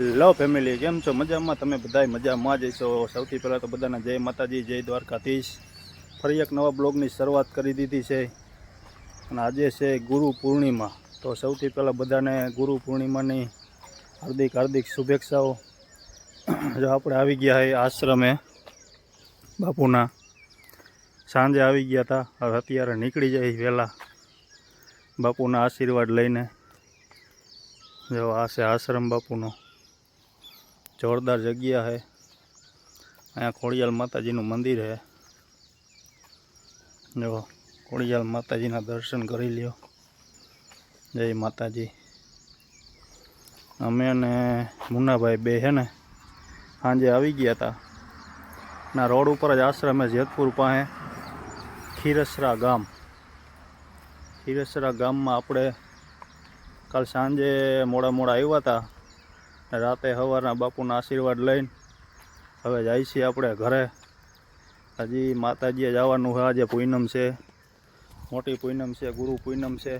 Hello family કેમ છો? મજામાં? તમે બધાય મજામાં જ છો? સૌથી પહેલાં તો બધાને જય માતાજી, જય દ્વારકાધીશ. ફરી એક નવા બ્લોગની શરૂઆત કરી દીધી છે. અને આજે છે ગુરુ પૂર્ણિમા. તો સૌથી પહેલાં બધાને ગુરુ પૂર્ણિમાની હાર્દિક હાર્દિક શુભેચ્છાઓ. જો આપણે આવી ગયા એ આશ્રમે, બાપુના. સાંજે આવી ગયા હતા હવે અત્યારે નીકળી જાય વહેલા. બાપુના આશીર્વાદ લઈને. જો આ છે આશ્રમ બાપુનો. જોરદાર જગ્યા છે અહીંયા ખોડિયાલ માતાજીનું મંદિર છે જો, ખોડિયાલ માતાજીના દર્શન કરી લ્યો. જય માતાજી. અમે અને મુન્નાભાઈ બે છે ને, સાંજે આવી ગયા હતા ના, રોડ ઉપર જ આશ્રમે જેતપુર પાસે. ખીરસરા ગામ. ખીરસરા ગામમાં આપણે કાલ સાંજે મોડા મોડા આવ્યા હતા રાતે સવારના બાપુના આશીર્વાદ લઈને હવે જાય છીએ આપણે ઘરે. હજી માતાજીએ જવાનું છે, આજે પૂનમ છે. મોટી પૂનમ છે, ગુરુ પૂનમ છે.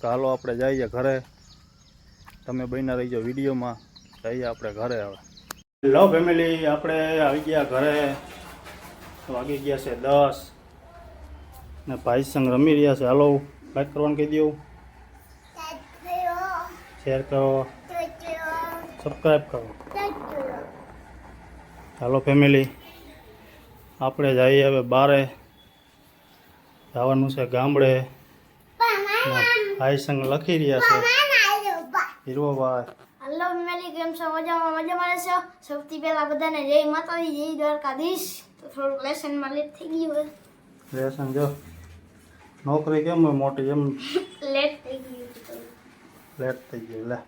તો હાલો આપણે જઈએ ઘરે. તમે બન્યા રહીજો વિડીયોમાં. જઈએ આપણે ઘરે હવે. હેલો ફેમિલી, આપણે આવી ગયા ઘરે. વાગી ગયા છે દસ. ને ભાઈ સંગ રમી રહ્યા છે. હાલો લાઈક કરવાનું કહી દઉં શેર કરો સબસ્ક્રાઈબ કરો હાલો ફેમિલી આપણે જઈએ હવે બારે. જવાનું છે ગામડે. ને ભાઈ સંગ લખી રહ્યા છે. હીરોભાઈ હલો ફેમિલી કેમ છો? મજામાં? મજામાં રહેશો સૌથી પહેલા બધાને જય માતાજી જય દ્વારકાધીશ. તો થોડુંક લેસનમાં લેટ થઈ ગયું લેસન જો. નોકરી કેમ હોય? મોટી એમ. હોય લેટ થઈ ગયું હતું લેટ થઈ ગયું લે.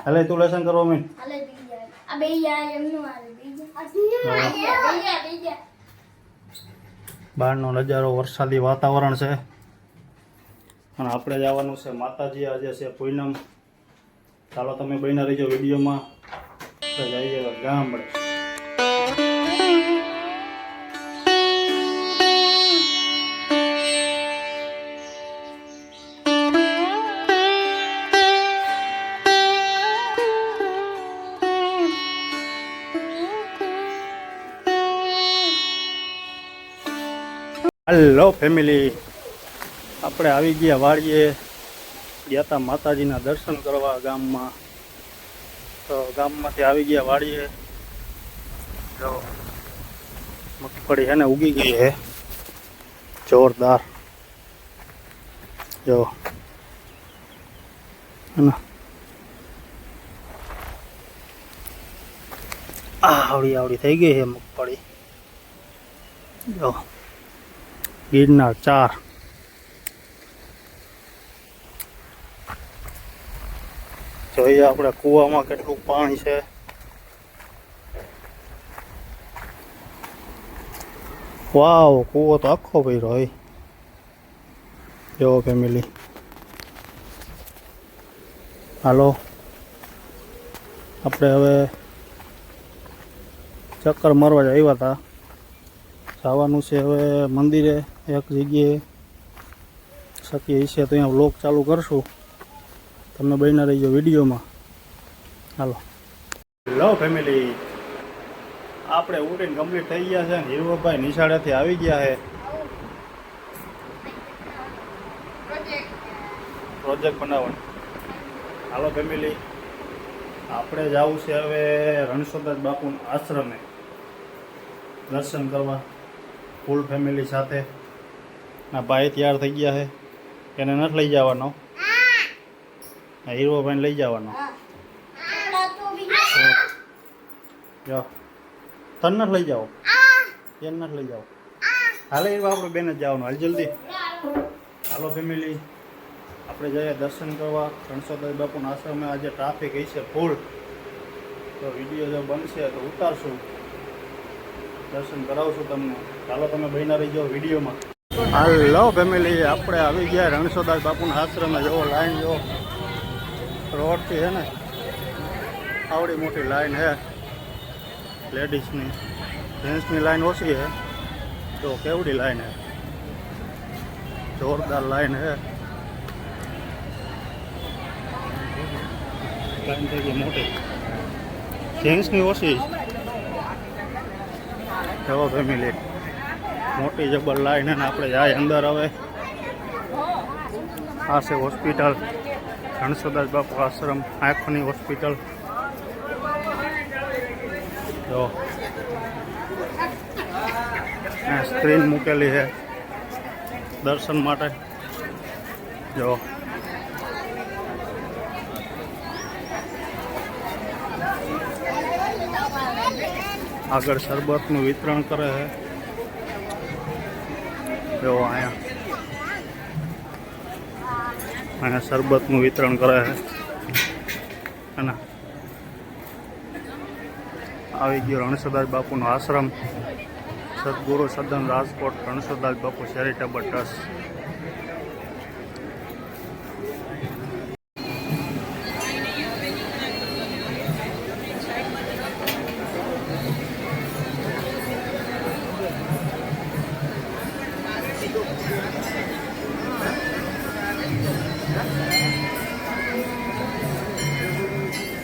હાલે તું લેસન કરવા બીજા બહારનો નજારો વરસાદી વાતાવરણ છે. અને આપણે જવાનું છે માતાજી આજે છે પૂનમ. ચાલો તમે બન્યા રહીજો વિડીયોમાં. જઈએ ગામડે હલો ફેમિલી આપણે આવી ગયા વાડીએ. ગયા હતા માતાજીના દર્શન કરવા ગામમાં. તો ગામમાંથી આવી ગયા વાડીએ. જો, મગફળી એને ઉગી ગઈ છે. જોરદાર. જો. આવડી આવડી થઈ ગઈ છે મગફળી. જો. ગિરનાર ચાર. જોઈએ આપણે કૂવામાં કેટલું પાણી છે? વાવ, કૂવો તો આખો ભર્યો હોય. જો ફેમિલી હાલો. આપણે હવે ચક્કર મારવા જ આવ્યા હતા. જવાનું છે હવે મંદિરે. એક જગ્યાએ શકીએ છે તો અહીંયા વ્લોગ ચાલુ કરશું. તમે બન્યા રહીજો વિડીયોમાં. હાલો. હેલો ફેમિલી આપણે ઉડીને કમ્પ્લીટ થઈ ગયા છે ને હીરવભાઈ નિશાળેથી આવી ગયા છે. પ્રોજેક્ટ બનાવવાનો. હાલો ફેમિલી આપણે જવું છે હવે રણછોડદાસ બાપુના આશ્રમે. દર્શન કરવા. ફૂલ ફેમિલી સાથે. ના, ભાઈ તૈયાર થઈ ગયા છે. એને નથી લઈ જવાનો. હીરો ભાઈને લઈ જવાનો. જો. તને નથી લઈ જાઓ. એને નથી લઈ જાઓ. હાલે, હીરો, આપણે બેન જ જવાનું. હાલ જલ્દી. હાલો, ફેમિલી. આપણે જઈએ દર્શન કરવા. રણછોડદાસ બાપુના આશ્રમે આજે ટ્રાફિક હશે ફૂલ તો વીડિયો જો બનશે તો ઉતારશું. દર્શન કરાવશું તમને. ચાલો તમે બહેના રહી જાઓ વિડીયોમાં. હાલો ફેમિલી, આપણે આવી ગયા રણછોડદાસ બાપુના આશ્રમે જુઓ લાઈન, જો રોડથી છે ને, આવડી મોટી લાઈન છે લેડીઝની, જેન્ટ્સની લાઈન ઓછી છે તો કેવડી લાઈન છે જોરદાર લાઈન છે લાઈન થઈ ગઈ મોટી. જેન્ટ્સની ઓછી. જવો ફેમિલી મોટી જબર લાઈન અને આપણે જાય અંદર હવે. આ છે હોસ્પિટલ. રણસોદાસ બાપુ આશ્રમ, આંખોની હોસ્પિટલ. જો. સ્ક્રીન મૂકેલી છે દર્શન માટે. જો. આગળ શરબતનું વિતરણ કરે છે. જો અહીંયા અહીંયા શરબતનું વિતરણ કરે છે. અને આવી ગયો રણસદાસ બાપુનો આશ્રમ. સદગુરુ સદન રાજકોટ રણસદાસ બાપુ ચેરિટેબલ ટ્રસ્ટ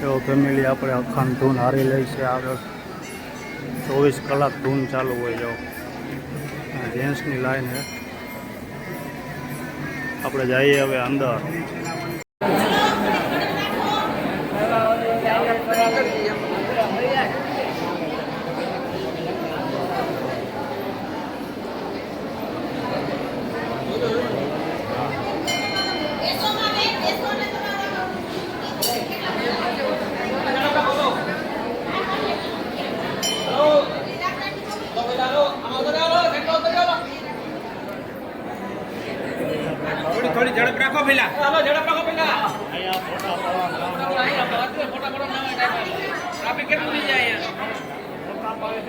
એવો ફેમિલી, આપણે અખાન ધૂન હારી લઈ છે આગળ. ચોવીસ કલાક ધૂન ચાલુ હોય જો. જેન્ટ્સની લાઈન છે આપણે જઈએ હવે અંદર.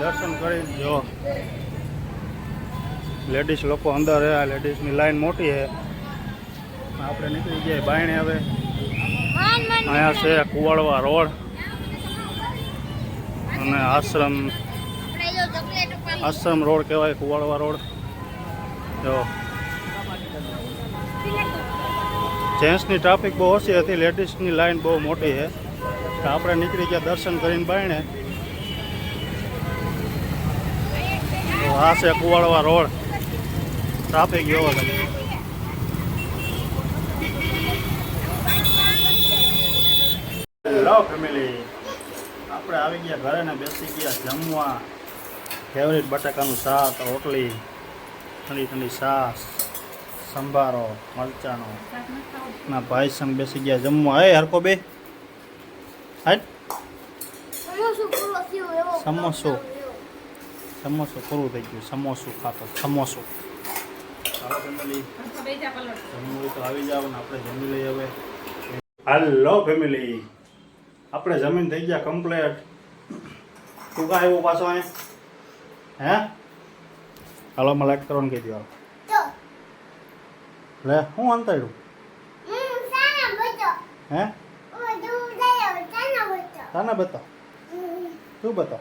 દર્શન કરી જો લેડીઝ લોકો અંદર હે લેડીઝની લાઈન મોટી છે. આપણે નીકળી ગયા બાયણે હવે. અહીંયા છે કુવાડવા રોડ. અને આશ્રમ આશ્રમ રોડ કહેવાય, કુવાડવા રોડ. જો. જેન્ટ્સની ટ્રાફિક બહુ ઓછી હતી લેડીઝની લાઈન બહુ મોટી છે. આપણે નીકળી ગયા દર્શન કરીને બાયણે. આ છે કુવાડવા રોડ. ટ્રાફિક ગયો છે. હેલો ફેમિલી આપણે આવી ગયા ઘરે ને બેસી ગયા જમવા. ફેવરિટ બટાકાનું શાક રોટલી ઠંડી ઠંડી સાસ સંભારો મરચાનો. ના ભાઈ સંગ બેસી ગયા જમવા. હે હરકો બે. હાટ સમોસું સમોસો. પૂરું થઈ ગયું. સમોસું ખાતો. સમોસો. તો આવી જાવ ને આપણે જમી લઈએ હવે. હાલો ફેમિલી આપણે જમીન થઈ ગયા કમ્પ્લેટ તું કાં આવ્યો પાછો અહીંયા હે? હાલો મને લાઈક કરવાનું કહી દો લે હું અંતર્યું? હે તને બતાવ તું બતાવ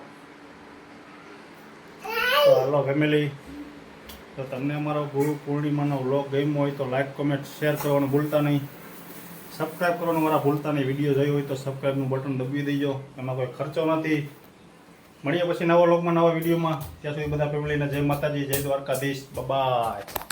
હાલો ફેમિલી તો તમને અમારો ગુરુ પૂર્ણિમાનો વ્લોગ ગમ્યો હોય તો લાઈક કોમેન્ટ શેર કરવાનું ભૂલતા નહીં. સબસ્ક્રાઈબ કરવાનું મારા ભૂલતા નહીં. વીડિયો જોયો હોય તો સબસ્ક્રાઈબનું બટન દબાવી દેજો. એમાં કોઈ ખર્ચો નથી. મળીએ પછી નવા વ્લોગમાં નવા વિડીયોમાં ત્યાં સુધી બધા ફેમિલીને જય માતાજી, જય દ્વારકાધીશ. બાય